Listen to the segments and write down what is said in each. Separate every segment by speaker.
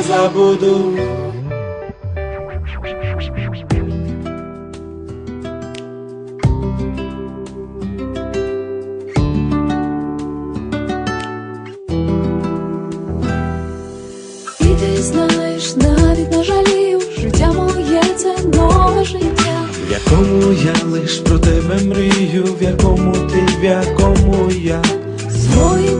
Speaker 1: Не забуду.
Speaker 2: І ти знаєш, навіть не жалію, життя моє це нове життя.
Speaker 1: В якому я лиш про тебе мрію, в якому ти, в якому я.
Speaker 2: Свої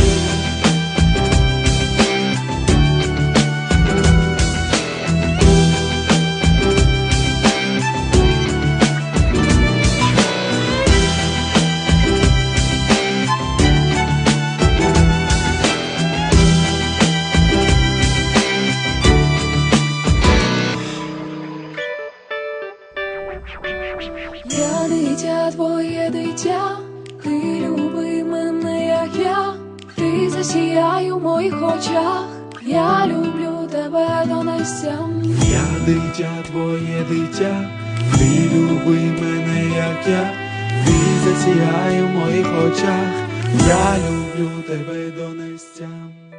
Speaker 2: Твоє дитя, ти люби мене, як я, ти засіяй у моїх очах, я люблю тебе до нестям.
Speaker 1: Я дитя, твоє дитя, ти люби мене, як я, ти засіяй у моїх очах, я люблю тебе до нестям.